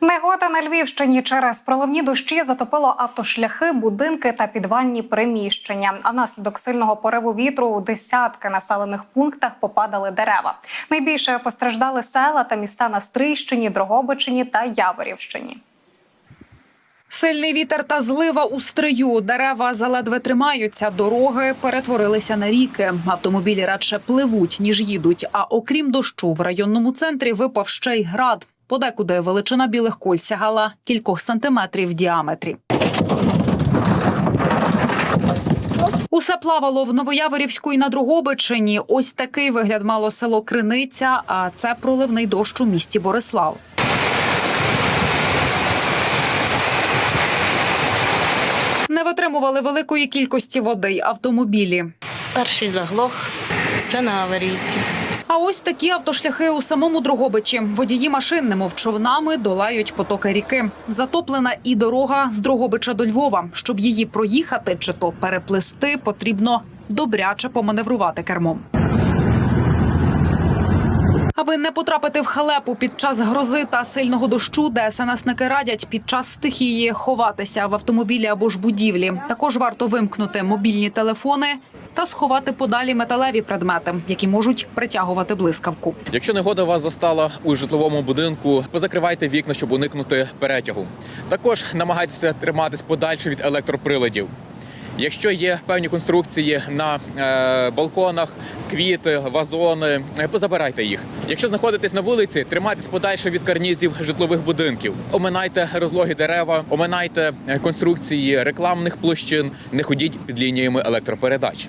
Негода на Львівщині через проливні дощі затопило автошляхи, будинки та підвальні приміщення. А наслідок сильного пориву вітру у десятки населених пунктах попадали дерева. Найбільше постраждали села та міста на Стрийщині, Дрогобичині та Яворівщині. Сильний вітер та злива у стрию. Дерева заледве тримаються. Дороги перетворилися на ріки. Автомобілі радше пливуть ніж їдуть. А окрім дощу, в районному центрі випав ще й град. Подекуди величина білих куль сягала кількох сантиметрів в діаметрі. Усе плавало в Новояворівську і на Дрогобичині. Ось такий вигляд мало село Криниця. А це проливний дощ у місті Борислав. Не витримували великої кількості води й автомобілі. Перший заглох вже на аварійці. Ось такі автошляхи у самому Дрогобичі. Водії машин, немов човнами, долають потоки ріки. Затоплена і дорога з Дрогобича до Львова. Щоб її проїхати чи то переплисти, потрібно добряче поманеврувати кермом. Аби не потрапити в халепу під час грози та сильного дощу, ДСНСники радять під час стихії ховатися в автомобілі або ж будівлі. Також варто вимкнути мобільні телефони та сховати подалі металеві предмети, які можуть притягувати блискавку. Якщо негода вас застала у житловому будинку, позакривайте вікна, щоб уникнути перетягу. Також намагайтеся триматись подальше від електроприладів. Якщо є певні конструкції на е, балконах, квіти, вазони, е, позабирайте їх. Якщо знаходитесь на вулиці, тримайтесь подальше від карнізів житлових будинків. Оминайте розлоги дерева, оминайте е, конструкції рекламних площин, не ходіть під лініями електропередач.